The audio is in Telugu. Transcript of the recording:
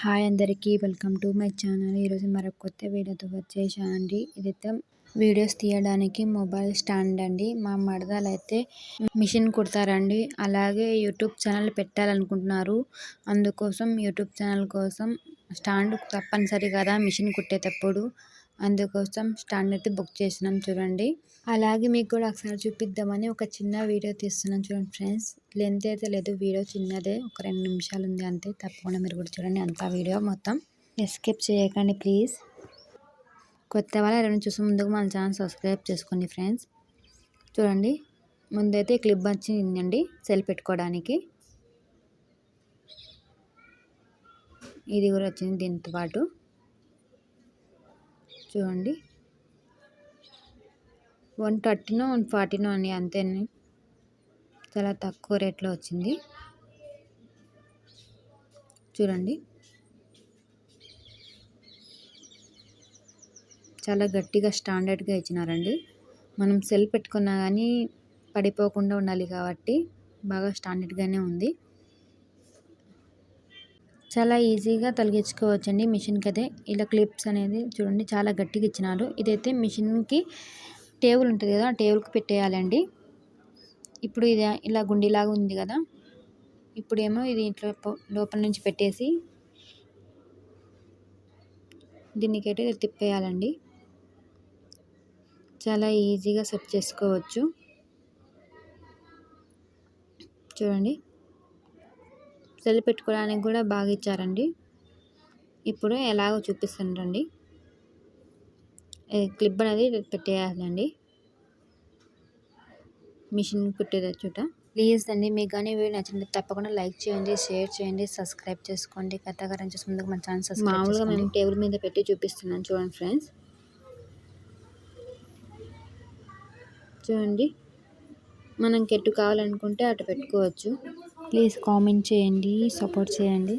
హాయ్ అందరికీ వెల్కమ్ టు మై ఛానల్. ఈరోజు మరొక కొత్త వీడియోతో వచ్చేసానండి. ఇదైతే వీడియోస్ తీయడానికి మొబైల్ స్టాండ్ అండి. మా మరదలు అయితే మిషన్ కుడతారండి. అలాగే యూట్యూబ్ ఛానల్ పెట్టాలనుకుంటున్నారు. అందుకోసం యూట్యూబ్ ఛానల్ కోసం స్టాండ్ తప్పనిసరి కదా మిషన్ కుట్టేటప్పుడు. అందుకోసం స్టాండ్ అయితే బుక్ చేసినాం చూడండి. అలాగే మీకు కూడా ఒకసారి చూపిద్దామని ఒక చిన్న వీడియో తీస్తున్నాం చూడండి ఫ్రెండ్స్. లెంత్ అయితే లేదు వీడియో చిన్నదే ఒక రెండు నిమిషాలు ఉంది అంతే. తప్పకుండా మీరు కూడా చూడండి అంత వీడియో మొత్తం. ఎస్కేప్ చేయకండి ప్లీజ్ కొత్త వాళ్ళు ఎవరైనా చూసే ముందుకు మన ఛానల్ సబ్స్క్రైబ్ చేసుకోండి ఫ్రెండ్స్ చూడండి ముందైతే క్లిప్ వచ్చిందండి సెల్ పెట్టుకోవడానికి. ఇది కూడా వచ్చింది దీంతో పాటు. చూడండి. వన్ థర్టీనో వన్ ఫార్టీనో అని అంతే చాలా తక్కువ రేట్లో వచ్చింది. చూడండి. చాలా గట్టిగా స్టాండర్డ్గా ఇచ్చినారండి. మనం సెల్ పెట్టుకున్నా కానీ పడిపోకుండా ఉండాలి కాబట్టి బాగా స్టాండర్డ్గానే ఉంది. చాలా ఈజీగా తొలగించుకోవచ్చండి మిషన్కి అయితే ఇలా క్లిప్స్ అనేది చూడండి చాలా గట్టిగా ఇచ్చినారు. ఇదైతే మిషన్కి టేబుల్ ఉంటుంది కదా టేబుల్కి పెట్టేయాలండి. ఇప్పుడు ఇది ఇలా గుండిలాగా ఉంది కదా ఇప్పుడేమో ఇది ఇంట్లో లోపల నుంచి పెట్టేసి దీనికైతే తిప్పేయాలండి. చాలా ఈజీగా సెట్ చేసుకోవచ్చు. చూడండి. సెల్ పెట్టుకోవడానికి కూడా బాగా ఇచ్చారండి. ఇప్పుడు ఎలాగో చూపిస్తానండి క్లిప్ అనేది పెట్టేయాలండి. మిషన్ కుట్టేది చూట. ప్లీజ్ అండి మీకు కానీ వీడియో నచ్చింది తప్పకుండా లైక్ చేయండి షేర్ చేయండి సబ్స్క్రైబ్ చేసుకోండి. కథాగారం చేసి ముందుకు మన ఛానల్ సబ్స్క్రైబ్ మామూలుగా మేము టేబుల్ మీద పెట్టి చూపిస్తున్నాను చూడండి ఫ్రెండ్స్. చూడండి. మనం ఎటు కావాలనుకుంటే అటు పెట్టుకోవచ్చు. ప్లీజ్ కామెంట్ చేయండి సపోర్ట్ చేయండి.